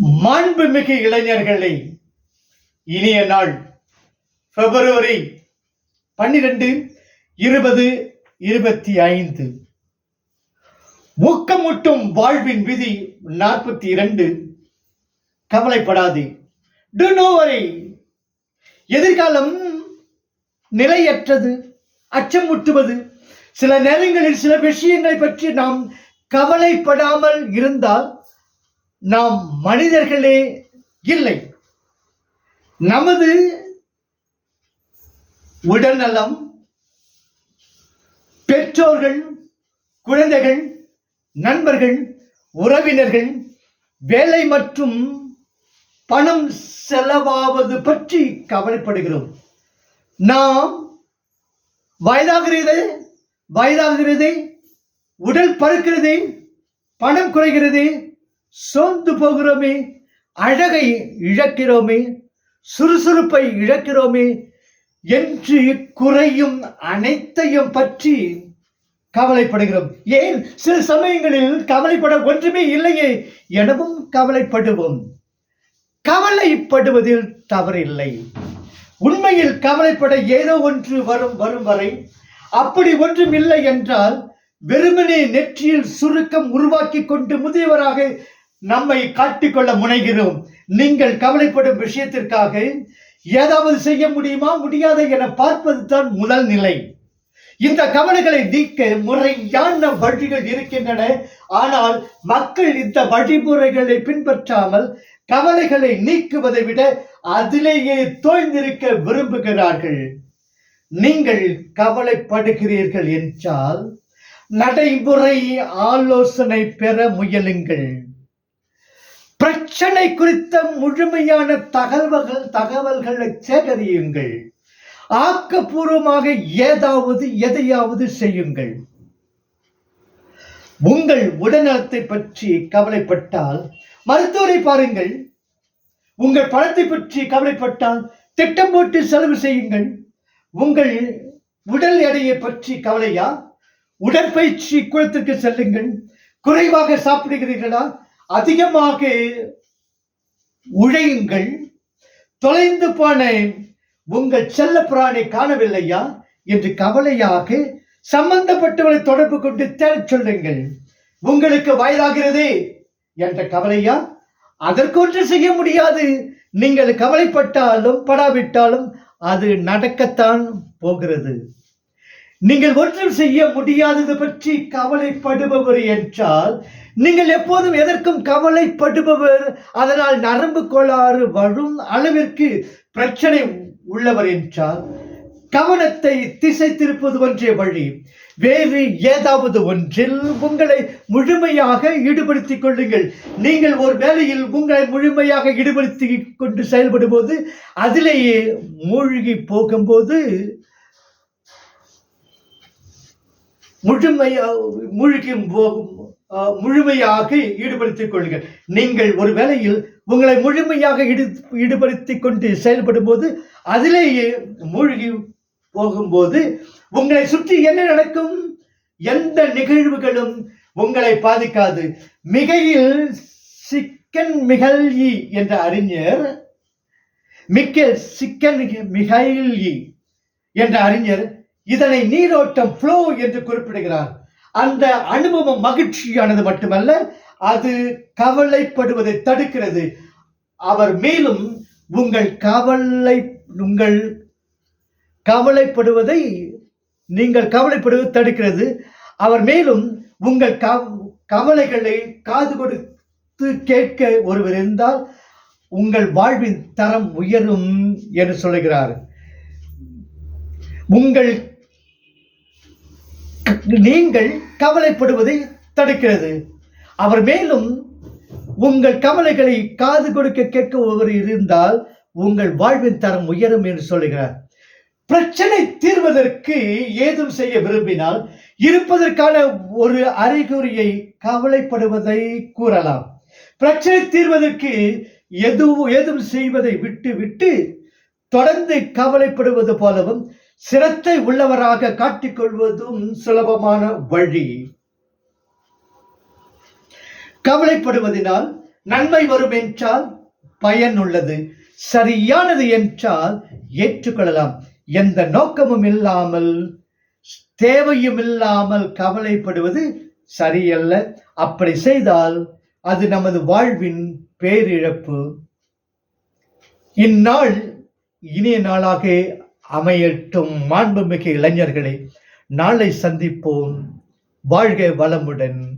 மாண்புமிகு இளைஞர்களை இனிய நாள் பிப்ரவரி பன்னிரெண்டு இருபது இருபத்தி ஐந்து. ஊக்கமூட்டும் வாழ்வின் விதி நாற்பத்தி இரண்டு. கவலைப்படாதே. டு நோவரை எதிர்காலம் நிலையற்றது அச்சமூட்டுவது. சில நேரங்களில் சில விஷயங்களை பற்றி நாம் கவலைப்படாமல் இருந்தால் நாம் மனிதர்களே இல்லை. நமது உடல்நலம் பெற்றோர்கள் குழந்தைகள் நண்பர்கள் உறவினர்கள் வேலை மற்றும் பணம் செலவாவது பற்றி கவலைப்படுகிறோம். நாம் வயதாகிறது வயதாகிறது உடல் பருக்கிறது பணம் குறைகிறது சோர்ந்து போகிறோமே அழகை இழக்கிறோமே சுறுசுறுப்பை இழக்கிறோமே என்று குறையும் அனைத்தையும் பற்றி கவலைப்படுகிறோம். ஏன்? சில சமயங்களில் கவலைப்பட ஒன்றுமே இல்லையே எனவும் கவலைப்படுவோம். கவலைப்படுவதில் தவறில்லை. உண்மையில் கவலைப்பட ஏதோ ஒன்று வரும் வரும் வரை அப்படி ஒன்றும் இல்லை என்றால் வெறுமனே நெற்றியில் சுருக்கம் உருவாக்கி கொண்டு முதியவராக நம்மை காட்டிக்கொள்ள முனைகிறோம். நீங்கள் கவலைப்படும் விஷயத்திற்காக ஏதாவது செய்ய முடியுமா? முடியாத என பார்ப்பது தான் முதல் நிலை. இந்த கவலைகளை நீக்க முறையான வழிகள் இருக்கின்றன. ஆனால் மக்கள் இந்த வழிமுறைகளை பின்பற்றாமல் கவலைகளை நீக்குவதை விட அதிலேயே தோய்ந்திருக்க விரும்புகிறார்கள். நீங்கள் கவலைப்படுகிறீர்கள் என்றால் நடைமுறை ஆலோசனை பெற முயலுங்கள். பிரச்சனை குறித்த முழுமையான தகவல்கள் தகவல்களை சேகரியுங்கள். ஆக்கப்பூர்வமாக ஏதாவது எதையாவது செய்யுங்கள். உங்கள் உடல்நலத்தை பற்றி கவலைப்பட்டால் மருத்துவரை பாருங்கள். உங்கள் பணத்தை பற்றி கவலைப்பட்டால் திட்டம் போட்டு செலவு செய்யுங்கள். உங்கள் உடல் எடையை பற்றி கவலையா? உடற்பயிற்சி குளத்திற்கு செல்லுங்கள். குறைவாக சாப்பிடுகிறீர்களா? அதிகமாக உழையுங்கள். தொலைந்து போன உங்கள் செல்ல பிராணி காணவில்லையா? என்று கவலையாக சம்பந்தப்பட்டவரை தொடர்பு கொண்டு தேடச் சொல்லுங்கள். உங்களுக்கு வயதாகிறதே என்ற கவலையா? அதற்கொன்று செய்ய முடியாது. நீங்கள் கவலைப்பட்டாலும் படாவிட்டாலும் அது நடக்கத்தான் போகிறது. நீங்கள் ஒன்றும் செய்ய முடியாதது பற்றி கவலைப்படுபவர் என்றால் நீங்கள் எப்போதும் எதற்கும் கவலைப்படுபவர் அதனால் நரம்பு கோளாறு வரும் அளவிற்கு பிரச்சனை உள்ளவர் என்றால் கவனத்தை திசை திருப்பது ஒன்றே வழி. வேறு ஏதாவது ஒன்றில் உங்களை முழுமையாக ஈடுபடுத்திக் கொள்ளுங்கள். நீங்கள் ஒரு வேலையில் உங்களை முழுமையாக ஈடுபடுத்தி கொண்டு செயல்படும் போது அதிலேயே மூழ்கி போகும்போது முழுமையா முழுகி போகும் முழுமையாக ஈடுபடுத்திக் கொள்ளுங்கள். நீங்கள் ஒரு வேலையில் உங்களை முழுமையாக ஈடு ஈடுபடுத்தி கொண்டு செயல்படும் போது அதிலேயே மூழ்கி போகும்போது உங்களை சுற்றி என்ன நடக்கும்? எந்த நிகழ்வுகளும் உங்களை பாதிக்காது. மிகையில் சிக்கன் மிகல்யி என்ற அறிஞர் மிக்க சிக்கன் மிகைல்யி என்ற அறிஞர் இதனை நீரோட்டம் ஃப்ளோ என்று குறிப்பிடுகிறார். அந்த அனுபவம் மகிழ்ச்சியானது மட்டுமல்ல அது கவலைப்படுவதை தடுக்கிறது. அவர் மேலும் உங்கள் கவலை உங்கள் கவலைப்படுவதை நீங்கள் கவலைப்படுவதை தடுக்கிறது. அவர் மேலும் உங்கள் கவலைகளை காது கொடுத்து கேட்க ஒருவர் இருந்தால் உங்கள் வாழ்வின் தரம் உயரும் என்று சொல்லுகிறார். உங்கள் நீங்கள் கவலைப்படுவதை தடுக்கிறது. அவர் மேலும் உங்கள் கவலைகளை காது கொடுக்க கேட்க ஒருவர் இருந்தால் உங்கள் வாழ்வின் தரம் உயரும் என்று சொல்லுகிறார். பிரச்சனை தீர்வதற்கு ஏதும் செய்ய விரும்பினால் இருப்பதற்கான ஒரு அறிகுறியை கவலைப்படுவதை கூறலாம். பிரச்சனை தீர்வதற்கு எதுவும் ஏதும் செய்வதை விட்டு விட்டு தொடர்ந்து கவலைப்படுவது போலவும் சிரத்தை உள்ளவராக காட்டிக்கொள்வதும் சுலபமான வழி. கவலைப்படுவதனால் நன்மை வரும் என்றால் பயனுள்ளது சரியானது என்றால் ஏற்றுக்கொள்ளலாம். எந்த நோக்கமும் இல்லாமல் தேவையும் இல்லாமல் கவலைப்படுவது சரியல்ல. அப்படி செய்தால் அது நமது வாழ்வின் பேரிழப்பு. இந்நாள் இனிய நாளாக அமையட்டும் மாண்புமிகு இளைஞர்களே நாளை சந்திப்போம். வாழ்க வளமுடன்.